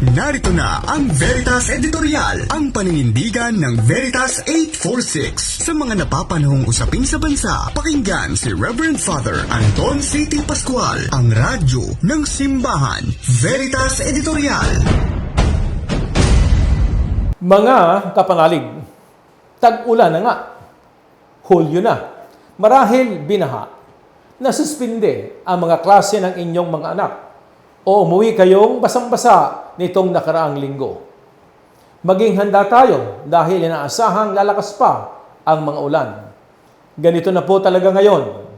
Narito na ang Veritas Editorial, ang paninindigan ng Veritas 846 sa mga napapanahong usapin sa bansa. Pakinggan si Reverend Father Anton C.T. Pascual, ang radyo ng simbahan. Veritas Editorial. Mga kapanalig, tag-ulan na nga, Hulyo na, marahil binaha, nasuspinde ang mga klase ng inyong mga anak o umuwi kayong basang-basa nitong nakaraang linggo. Maging handa tayo dahil inaasahang lalakas pa ang mga ulan. Ganito na po talaga ngayon.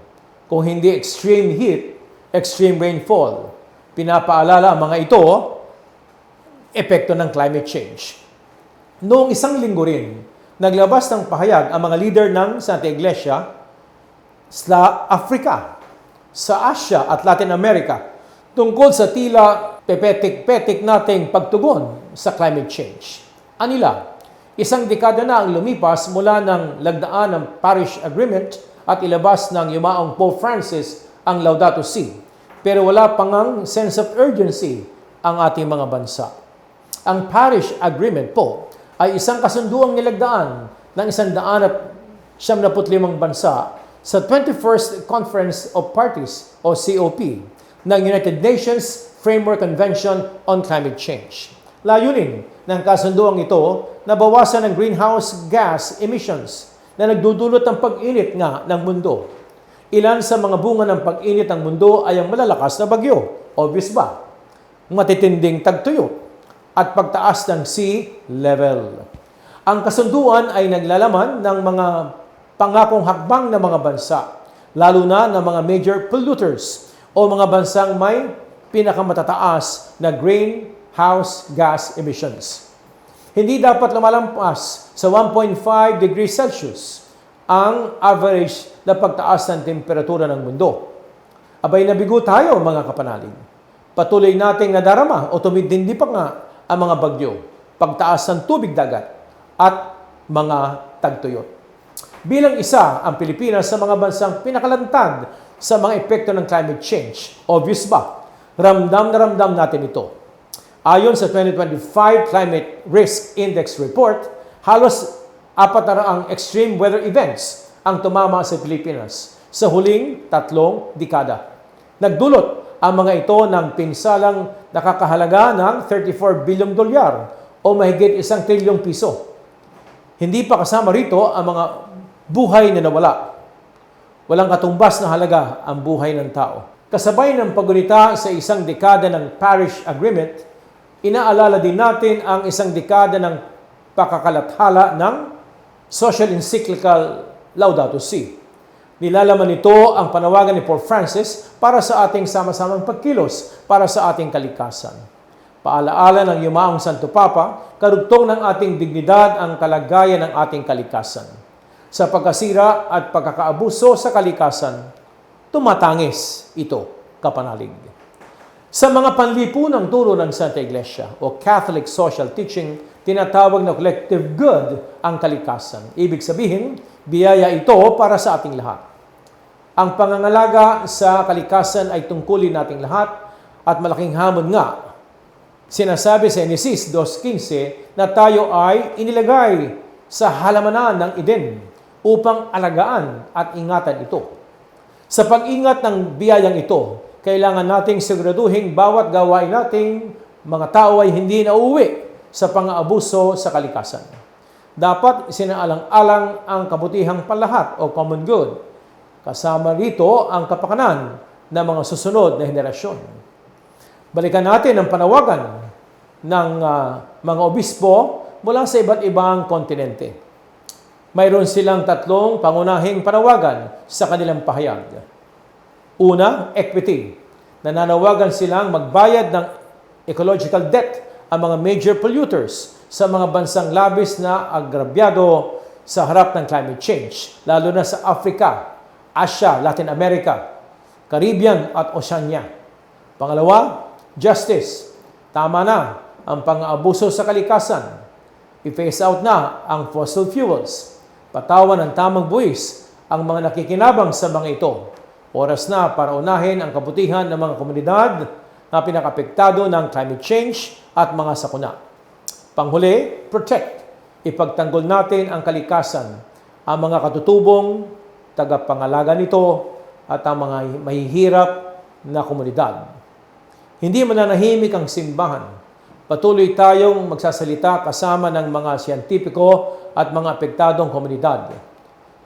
Kung hindi extreme heat, extreme rainfall, pinapaalala ang mga ito, epekto ng climate change. Noong isang linggo rin, naglabas ng pahayag ang mga leader ng Santa Iglesia sa Africa, sa Asia at Latin America tungkol sa tila pepetik-petik nating pagtugon sa climate change. Anila, isang dekada na ang lumipas mula ng lagdaan ng Paris Agreement at ilabas ng yumaong Pope Francis ang Laudato Si. Pero wala pangang sense of urgency ang ating mga bansa. Ang Paris Agreement po ay isang kasunduang nilagdaan ng isang daan at siyam bansa sa 21st Conference of Parties o COP ng United Nations Framework Convention on Climate Change. Layunin ng kasunduang ito na bawasan ang greenhouse gas emissions na nagdudulot ng pag-init nga ng mundo. Ilan sa mga bunga ng pag-init ng mundo ay ang malalakas na bagyo. Obvious ba? Matitinding tagtuyot at pagtaas ng sea level. Ang kasunduan ay naglalaman ng mga pangakong hakbang ng mga bansa, lalo na ng mga major polluters o mga bansang may pinakamatataas na greenhouse gas emissions. Hindi dapat lumalampas sa 1.5 degrees Celsius ang average na pagtaas ng temperatura ng mundo. Abay nabigo tayo mga kapanalig. Patuloy nating nadarama o tumidindi pa nga ang mga bagyo, pagtaas ng tubig dagat at mga tagtuyot. Bilang isa ang Pilipinas sa mga bansang pinakalantad sa mga epekto ng climate change. Obvious ba? Ramdam na ramdam natin ito. Ayon sa 2025 Climate Risk Index Report, halos apat na raang extreme weather events ang tumama sa Pilipinas sa huling tatlong dekada. Nagdulot ang mga ito ng pinsalang nakakahalaga ng 34 bilyong dolyar o mahigit isang trilyong piso. Hindi pa kasama rito ang mga buhay na nawala. Walang katumbas na halaga ang buhay ng tao. Kasabay ng pagunita sa isang dekada ng Paris Agreement, inaalala din natin ang isang dekada ng pakakalathala ng social encyclical Laudato Si. Nilalaman nito ang panawagan ni Pope Francis para sa ating sama-samang pagkilos para sa ating kalikasan. Paalaala ng yumaong Santo Papa, karugtong ng ating dignidad ang kalagayan ng ating kalikasan. Sa pagkasira at pagkakaabuso sa kalikasan, tumatangis ito, kapanalig. Sa mga panlipunang turo ng Santa Iglesia o Catholic social teaching, tinatawag na collective good ang kalikasan. Ibig sabihin, biyaya ito para sa ating lahat. Ang pangangalaga sa kalikasan ay tungkulin nating lahat at malaking hamon nga. Sinasabi sa Genesis 2.15 na tayo ay inilagay sa halamanan ng Eden upang alagaan at ingatan ito. Sa pag-ingat ng biyayang ito, kailangan nating siguraduhin bawat gawain nating mga tao ay hindi na uuwi sa pang-aabuso sa kalikasan. Dapat sinaalang-alang ang kabutihang palahat o common good Kasama rito ang kapakanan ng mga susunod na henerasyon. Balikan natin ang panawagan ng uh, mga obispo mula sa iba't ibang kontinente. Mayroon silang tatlong pangunahing panawagan sa kanilang pahayag. Una, equity. Nananawagan silang magbayad ng ecological debt ang mga major polluters sa mga bansang labis na agrabyado sa harap ng climate change, lalo na sa Africa, Asia, Latin America, Caribbean at Oceania. Pangalawa, justice. Tama na ang pang-aabuso sa kalikasan. I-phase out na ang fossil fuels. Patawan ng tamang buwis ang mga nakikinabang sa mga ito. Oras na para unahin ang kabutihan ng mga komunidad, na pinakapektado ng climate change at mga sakuna. Panghuli, protect. Ipagtanggol natin ang kalikasan, ang mga katutubong, tagapangalaga nito, at ang mga mahihirap na komunidad. Hindi mananahimik ang simbahan. Patuloy tayong magsasalita kasama ng mga siyentipiko at mga apektadong komunidad.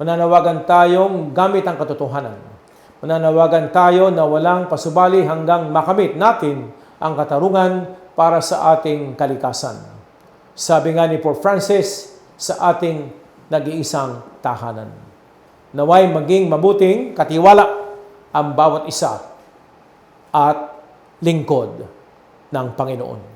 Mananawagan tayong gamit ang katotohanan. Mananawagan tayo na walang pasubali hanggang makamit natin ang katarungan para sa ating kalikasan. Sabi nga ni Pope Francis sa ating nag-iisang tahanan. Naway maging mabuting katiwala ang bawat isa at lingkod ng Panginoon.